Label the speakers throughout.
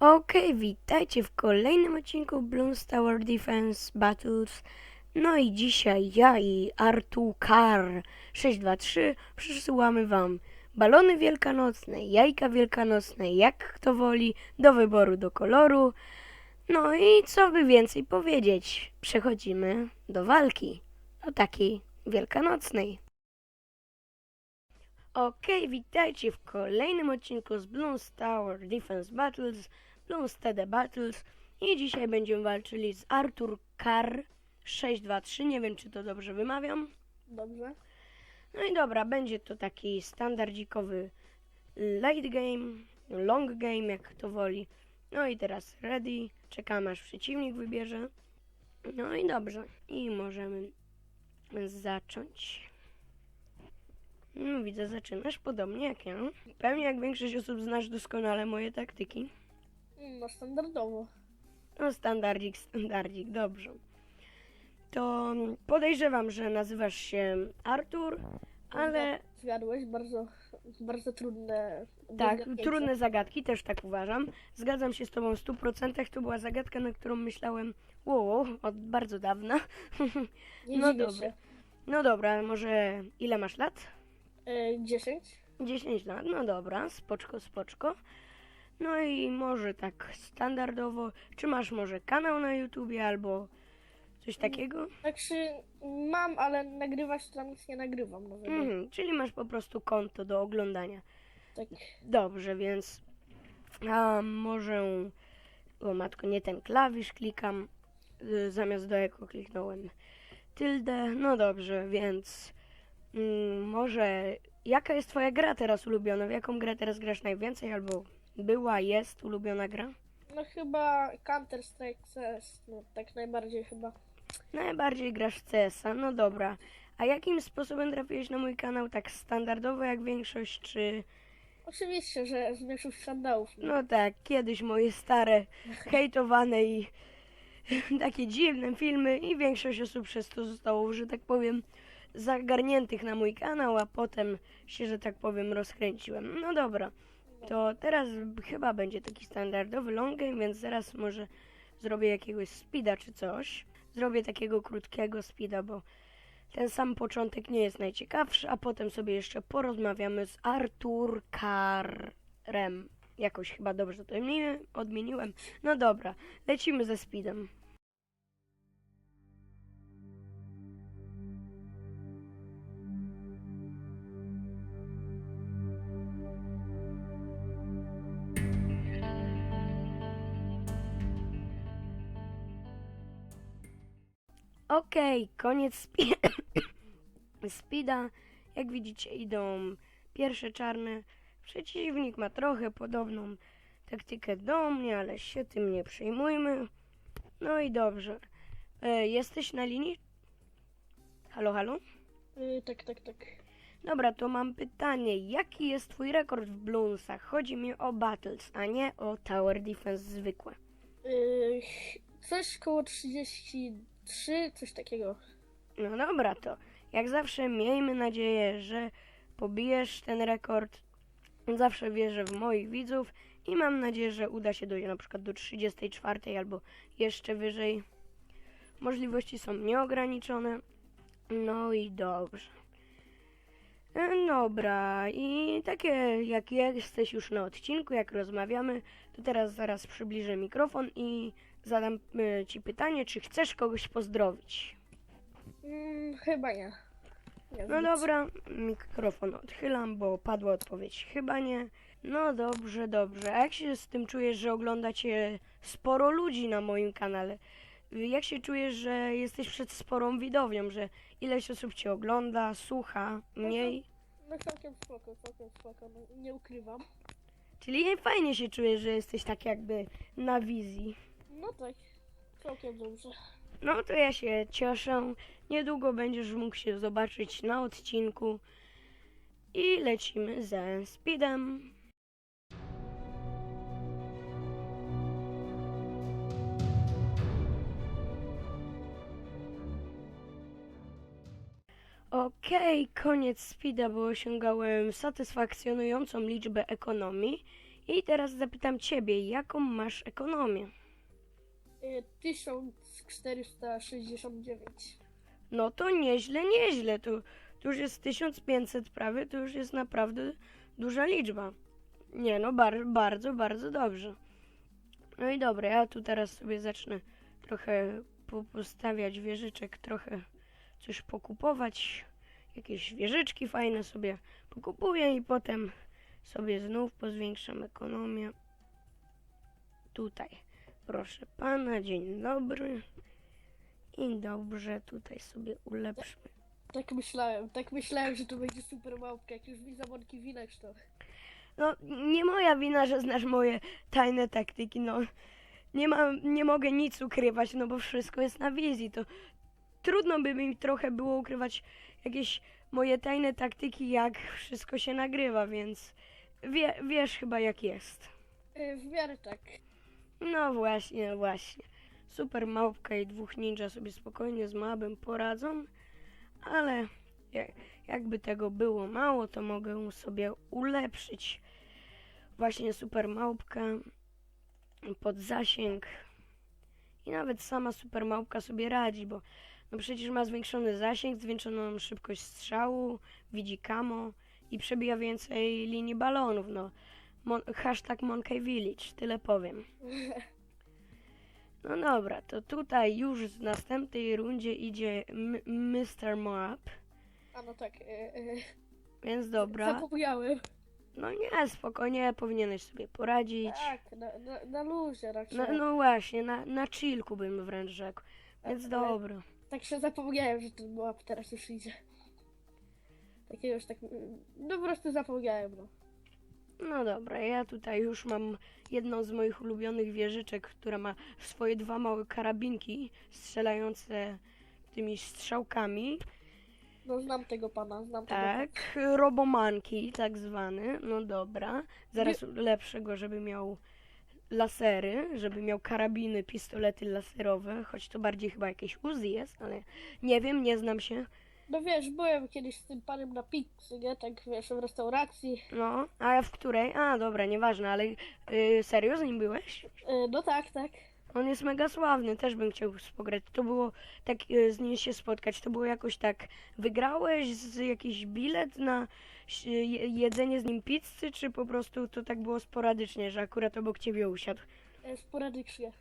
Speaker 1: Okej, witajcie w kolejnym odcinku Bloons Tower Defense Battles. No i dzisiaj ja i Artu Kar 623 przysyłamy wam balony wielkanocne, jajka wielkanocne, jak kto woli, do wyboru, do koloru. No i co by więcej powiedzieć, przechodzimy do walki, o takiej wielkanocnej. Okej, witajcie w kolejnym odcinku z Bloons Tower Defense Battles, Bloons TD Battles i dzisiaj będziemy walczyli z Artur Kar 623, nie wiem czy to dobrze wymawiam.
Speaker 2: Dobrze.
Speaker 1: No i dobra, będzie to taki standardzikowy late game, long game, jak kto woli. No i teraz ready, czekamy aż przeciwnik wybierze. No i dobrze, i możemy zacząć. No widzę, zaczynasz podobnie jak ja. Pewnie jak większość osób znasz doskonale moje taktyki.
Speaker 2: No standardowo.
Speaker 1: No standardzik, standardzik, dobrze. To podejrzewam, że nazywasz się Artur, ale
Speaker 2: Zgadłeś, bardzo, bardzo trudne.
Speaker 1: Tak, trudne zagadki, też tak uważam. Zgadzam się z tobą w 100%. To była zagadka, na którą myślałem wow, od bardzo dawna.
Speaker 2: Nie
Speaker 1: no dobra.
Speaker 2: się.
Speaker 1: No dobra, może ile masz lat?
Speaker 2: E, 10?
Speaker 1: 10 lat, no dobra, spoczko, spoczko. No i może tak standardowo, czy masz może kanał na YouTubie albo coś takiego?
Speaker 2: Znaczy mam, ale nagrywać to tam nic nie nagrywam. Żeby,
Speaker 1: Mhm, czyli masz po prostu konto do oglądania.
Speaker 2: tak.
Speaker 1: Dobrze, więc a może. O matko, nie ten klawisz klikam. y, Zamiast do eko kliknąłem tyldę. No dobrze, więc mm, może. Jaka jest Twoja gra teraz ulubiona? W jaką grę teraz grasz najwięcej? Albo była, jest ulubiona gra?
Speaker 2: No chyba Counter Strike CS, no tak najbardziej chyba.
Speaker 1: Najbardziej grasz w CS-a, no dobra. A jakim sposobem trafiłeś na mój kanał? Tak standardowo jak większość, czy.
Speaker 2: Oczywiście, że z większych skandałów. No.
Speaker 1: No tak, kiedyś moje stare, hejtowane i takie dziwne filmy i większość osób przez to zostało, że tak powiem, zagarniętych na mój kanał, a potem się, że tak powiem, rozkręciłem. No dobra, to teraz chyba będzie taki standardowy long game, więc zaraz może zrobię jakiegoś speeda czy coś. Zrobię takiego krótkiego speeda, bo ten sam początek nie jest najciekawszy, a potem sobie jeszcze porozmawiamy z Artur Karem. Jakoś chyba dobrze to odmieniłem. odmieniłem. No dobra, lecimy ze speedem. Okej, koniec spi- speeda. Jak widzicie, idą pierwsze czarne. Przeciwnik ma trochę podobną taktykę do mnie, ale się tym nie przejmujmy. No i dobrze. E, jesteś na linii? Halo, halo?
Speaker 2: Y, tak, tak, tak.
Speaker 1: Dobra, to mam pytanie. Jaki jest twój rekord w Bloonsach? Chodzi mi o Battles, a nie o Tower Defense zwykłe.
Speaker 2: Y, coś koło 33, coś takiego.
Speaker 1: No dobra, to jak zawsze miejmy nadzieję, że pobijesz ten rekord. Zawsze wierzę w moich widzów i mam nadzieję, że uda się dojść na przykład do 34 albo jeszcze wyżej. Możliwości są nieograniczone. No i dobrze. E, Dobra, i takie jak jesteś już na odcinku, jak rozmawiamy, to teraz zaraz przybliżę mikrofon i zadam e, Ci pytanie, czy chcesz kogoś pozdrowić?
Speaker 2: Mm, chyba nie. nie
Speaker 1: No dobra, mikrofon odchylam, bo padła odpowiedź chyba nie. No dobrze, dobrze. A jak się z tym czujesz, że oglądacie sporo ludzi na moim kanale? Jak się czujesz, że jesteś przed sporą widownią, że ileś osób cię ogląda, słucha, mniej?
Speaker 2: No całkiem spoko, całkiem spoko, no, nie ukrywam.
Speaker 1: Czyli fajnie się czujesz, że jesteś tak jakby na wizji.
Speaker 2: No tak, całkiem dobrze.
Speaker 1: No to ja się cieszę. Niedługo będziesz mógł się zobaczyć na odcinku. I lecimy ze speedem. Okej, koniec speeda, bo osiągałem satysfakcjonującą liczbę ekonomii I teraz zapytam ciebie, jaką masz ekonomię?
Speaker 2: Y, 1469.
Speaker 1: No to nieźle, nieźle. To, to już jest 1500 prawie, to już jest naprawdę duża liczba. Nie no, bar, bardzo, bardzo dobrze. No i dobra, ja tu teraz sobie zacznę trochę po- postawiać wieżyczek, trochę coś pokupować. Jakieś wieżyczki fajne sobie pokupuję i potem sobie znów pozwiększam ekonomię. Tutaj, proszę pana, dzień dobry. I dobrze, tutaj sobie ulepszmy.
Speaker 2: Tak myślałem, tak myślałem, że to będzie super małpka, jak już mi zamorki winek to.
Speaker 1: No, nie moja wina, że znasz moje tajne taktyki, no. Nie mam, nie mogę nic ukrywać, no bo wszystko jest na wizji, to trudno by mi trochę było ukrywać jakieś moje tajne taktyki, jak wszystko się nagrywa, więc wie, wiesz chyba jak jest.
Speaker 2: Y, w miarę tak.
Speaker 1: No właśnie, właśnie. Super małpka i dwóch ninja sobie spokojnie z mabem poradzą, ale jak, jakby tego było mało, to mogę sobie ulepszyć właśnie super małpkę pod zasięg. I nawet sama super małpka sobie radzi, bo no przecież ma zwiększony zasięg, zwiększoną szybkość strzału, widzi kamo i przebija więcej linii balonów, no. Mon- hashtag Monkey Village, tyle powiem. No dobra, to tutaj już w następnej rundzie idzie M- Mr. Moab,
Speaker 2: A no tak, y, y,
Speaker 1: więc dobra.
Speaker 2: zapomniałem.
Speaker 1: No nie, spokojnie, powinieneś sobie poradzić.
Speaker 2: Tak, na, na, na luzie raczej.
Speaker 1: No, no właśnie, na, na chillku bym wręcz rzekł. Więc
Speaker 2: Ale-
Speaker 1: dobra.
Speaker 2: Tak się zapomniałem, że ten łap teraz już idzie. Takiego już tak, no po prostu zapomniałem, no.
Speaker 1: No dobra, ja tutaj już mam jedną z moich ulubionych wieżyczek, która ma swoje dwa małe karabinki strzelające tymi strzałkami.
Speaker 2: No znam tego pana, znam tego.
Speaker 1: Tak, robomanki tak zwany. No dobra. Zaraz lepszę go, żeby miał lasery, żeby miał karabiny, pistolety laserowe, choć to bardziej chyba jakieś Uzi jest, ale nie wiem, nie znam się.
Speaker 2: No wiesz, byłem kiedyś z tym panem na pizzy, nie? Tak wiesz, w restauracji.
Speaker 1: No, a w której? A, dobra, nieważne, ale y, serio z nim byłeś?
Speaker 2: Y, no tak, tak.
Speaker 1: On jest mega sławny, też bym chciał spograć. To było tak y, z nim się spotkać. To było jakoś tak, wygrałeś z jakiś bilet na je- jedzenie z nim pizzy, czy po prostu to tak było sporadycznie, że akurat obok ciebie usiadł?
Speaker 2: Y, sporadycznie.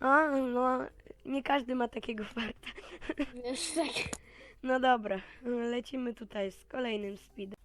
Speaker 1: A, no, nie każdy ma takiego farta.
Speaker 2: Wiesz, tak.
Speaker 1: No dobra, lecimy tutaj z kolejnym speedem.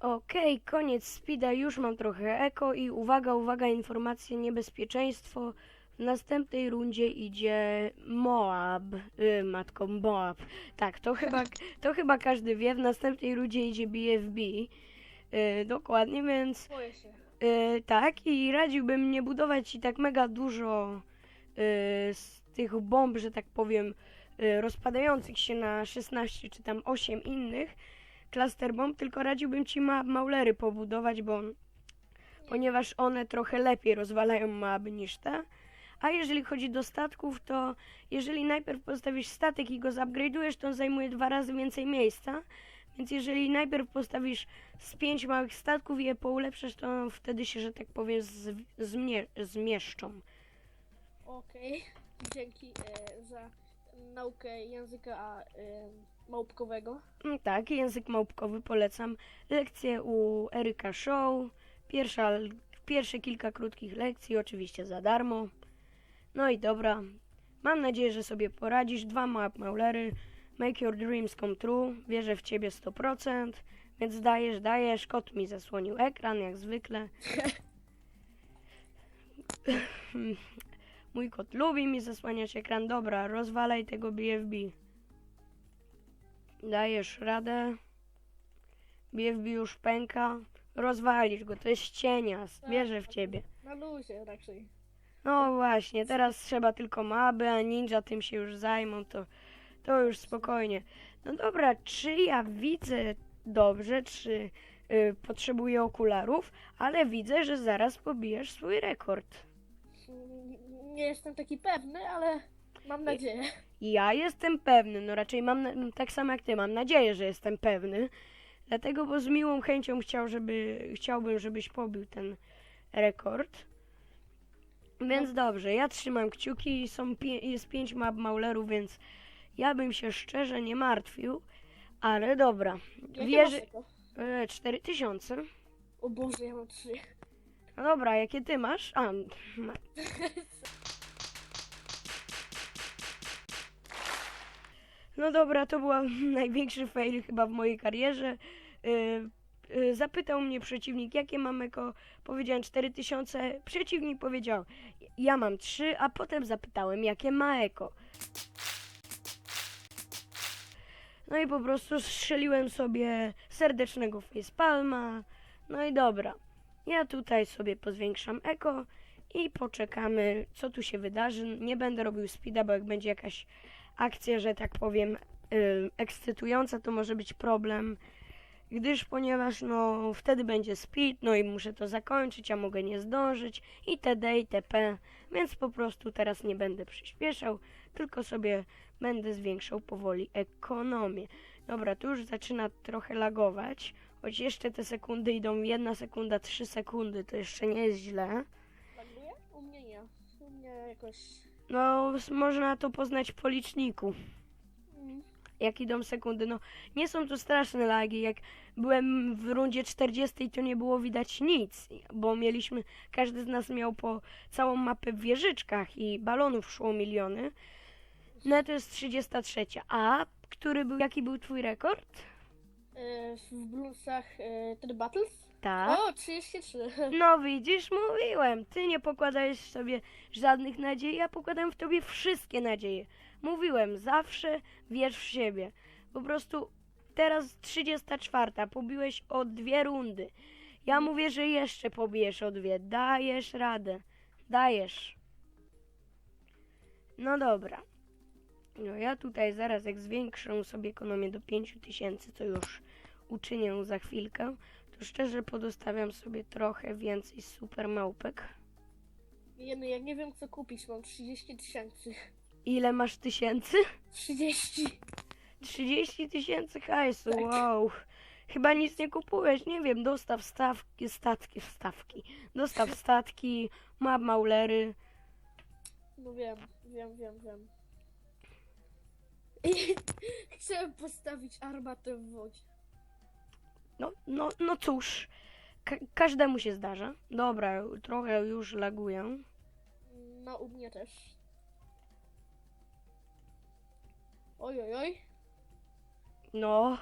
Speaker 1: Okej, koniec speeda, już mam trochę eko i uwaga, uwaga, informacje, niebezpieczeństwo. W następnej rundzie idzie Moab, y, matką Moab. Tak, to chyba, to chyba każdy wie, w następnej rundzie idzie BFB. Y, dokładnie, więc
Speaker 2: Boję się.
Speaker 1: y, tak i radziłbym nie budować ci tak mega dużo y, z tych bomb, że tak powiem, y, rozpadających się na 16 czy tam 8 innych cluster bomb, tylko radziłbym ci ma maulery pobudować, bo ponieważ one trochę lepiej rozwalają maby niż te. A jeżeli chodzi do statków, to jeżeli najpierw postawisz statek i go zupgrade'ujesz, to on zajmuje dwa razy więcej miejsca. Więc jeżeli najpierw postawisz z pięć małych statków i je poulepszasz, to wtedy się, że tak powiem, z, zmie, zmieszczą.
Speaker 2: Okej. Dzięki e, za naukę języka e, małpkowego.
Speaker 1: Mm, Tak, język małpkowy polecam. Lekcje u Eryka Show. Pierwsza, pierwsze kilka krótkich lekcji, oczywiście za darmo. No i dobra. Mam nadzieję, że sobie poradzisz. Dwa map maulery. Make your dreams come true. Wierzę w ciebie 100%. Więc dajesz, dajesz. Kot mi zasłonił ekran, jak zwykle. Mój kot lubi mi zasłaniać ekran. Dobra, rozwalaj tego BFB. Dajesz radę. BFB już pęka. Rozwalisz go, to jest cienias. Wierzę w ciebie.
Speaker 2: Na luzie raczej.
Speaker 1: No właśnie, teraz trzeba tylko maby, a ninja tym się już zajmą, to, to już spokojnie. No dobra, czy ja widzę dobrze, czy y, potrzebuję okularów, ale widzę, że zaraz pobijesz swój rekord.
Speaker 2: Nie jestem taki pewny, ale mam nadzieję.
Speaker 1: Ja jestem pewny, no raczej mam, na- tak samo jak ty, mam nadzieję, że jestem pewny. Dlatego, bo z miłą chęcią chciał, żeby, chciałbym, żebyś pobił ten rekord. Więc dobrze, ja trzymam kciuki, są jest pięć map maulerów, więc ja bym się szczerze nie martwił. Ale dobra,
Speaker 2: Jakie
Speaker 1: wierzy...
Speaker 2: masz eko?
Speaker 1: E, 4000.
Speaker 2: O Boże, ja mam trzy.
Speaker 1: No dobra, jakie ty masz? A, ma... No dobra, to był największy fail chyba w mojej karierze. Y, Zapytał mnie przeciwnik, jakie mam eko. Powiedziałem 4000. Przeciwnik powiedział, ja mam 3, a potem zapytałem, jakie ma eko. No i po prostu strzeliłem sobie serdecznego facepalma. No i dobra. Ja tutaj sobie pozwiększam eko i poczekamy, co tu się wydarzy. Nie będę robił speeda, bo jak będzie jakaś akcja, że tak powiem, yy, ekscytująca, to może być problem. Gdyż, ponieważ no wtedy będzie speed, no i muszę to zakończyć, a mogę nie zdążyć itd. itp. Więc po prostu teraz nie będę przyspieszał, tylko sobie będę zwiększał powoli ekonomię. Dobra, tu już zaczyna trochę lagować. Choć jeszcze te sekundy idą, jedna sekunda, trzy sekundy, to jeszcze nie jest źle.
Speaker 2: U mnie nie. U mnie jakoś...
Speaker 1: No, można to poznać po liczniku. Jak idą sekundy. No, nie są tu straszne lagi. Jak byłem w rundzie 40, to nie było widać nic, bo mieliśmy, każdy z nas miał po całą mapę w wieżyczkach i balonów szło miliony. No, to jest 33. A, który był, jaki był twój rekord?
Speaker 2: E, w Bluesach ten Battles?
Speaker 1: Tak.
Speaker 2: O, 33.
Speaker 1: No widzisz, mówiłem, ty nie pokładałeś w sobie żadnych nadziei, ja pokładam w tobie wszystkie nadzieje. Mówiłem, zawsze wierz w siebie. Po prostu teraz 34, pobiłeś o dwie rundy. Ja mówię, że jeszcze pobijesz o dwie. Dajesz radę. Dajesz. No dobra. No ja tutaj zaraz jak zwiększę sobie ekonomię do 5000, co już uczynię za chwilkę, to szczerze podostawiam sobie trochę więcej super małpek.
Speaker 2: Jeny, ja nie wiem co kupić, mam 30 tysięcy.
Speaker 1: Ile masz tysięcy?
Speaker 2: 30.
Speaker 1: 30 tysięcy hajsu,
Speaker 2: Tak.
Speaker 1: wow. Chyba nic nie kupujesz, nie wiem, dostaw stawki, statki, stawki. Dostaw statki, map maulery.
Speaker 2: No wiem, wiem, wiem, wiem. I chciałem postawić armatę w wodzie.
Speaker 1: No, no, no cóż, ka- każdemu się zdarza. Dobra, trochę już laguję.
Speaker 2: No, u mnie też. Oj, oj, oj.
Speaker 1: No,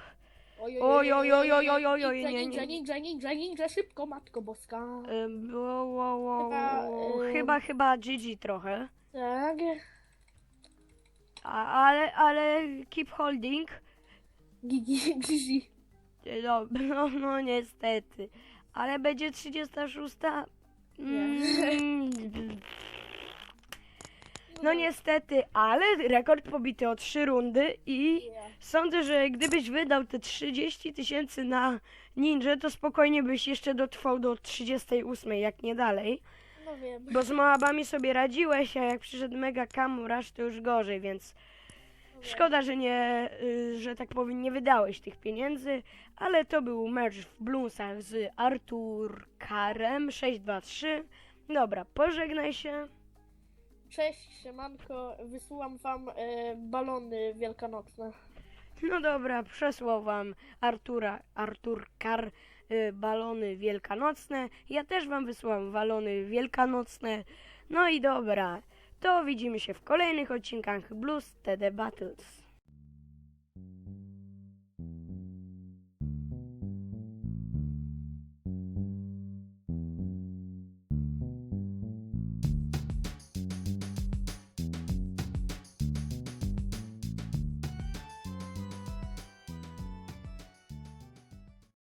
Speaker 2: Oj,
Speaker 1: Oj, oj, oj, oj, oj, oj, oj,
Speaker 2: Ninja,
Speaker 1: nie,
Speaker 2: ninja,
Speaker 1: nie.
Speaker 2: ninja, ninja, ninja, szybko, matko boska.
Speaker 1: ym, wo, wo, wo,
Speaker 2: Chyba,
Speaker 1: wo,
Speaker 2: ym.
Speaker 1: chyba, chyba GG trochę.
Speaker 2: Tak.
Speaker 1: A, ale, ale keep holding.
Speaker 2: Gigi, Gigi.
Speaker 1: No, no, no niestety. Ale będzie 36. Mm, No niestety, ale rekord pobity o 3 rundy i sądzę, że gdybyś wydał te 30 tysięcy na ninja, to spokojnie byś jeszcze dotrwał do 38, jak nie dalej.
Speaker 2: No wiem.
Speaker 1: Bo z Moabami sobie radziłeś, a jak przyszedł Mega Kamurasz, to już gorzej, więc
Speaker 2: No.
Speaker 1: Szkoda, że nie, y, że tak powiem, nie wydałeś tych pieniędzy, ale to był mecz w Bluesach z Artur Karem 623. Dobra, pożegnaj się.
Speaker 2: Cześć, siemanko. Wysyłam wam e, balony wielkanocne.
Speaker 1: No dobra, przesłał wam Artura, Artur Kar y, balony wielkanocne. Ja też wam wysłałam balony wielkanocne. No i dobra, to widzimy się w kolejnych odcinkach Blues TD Battles.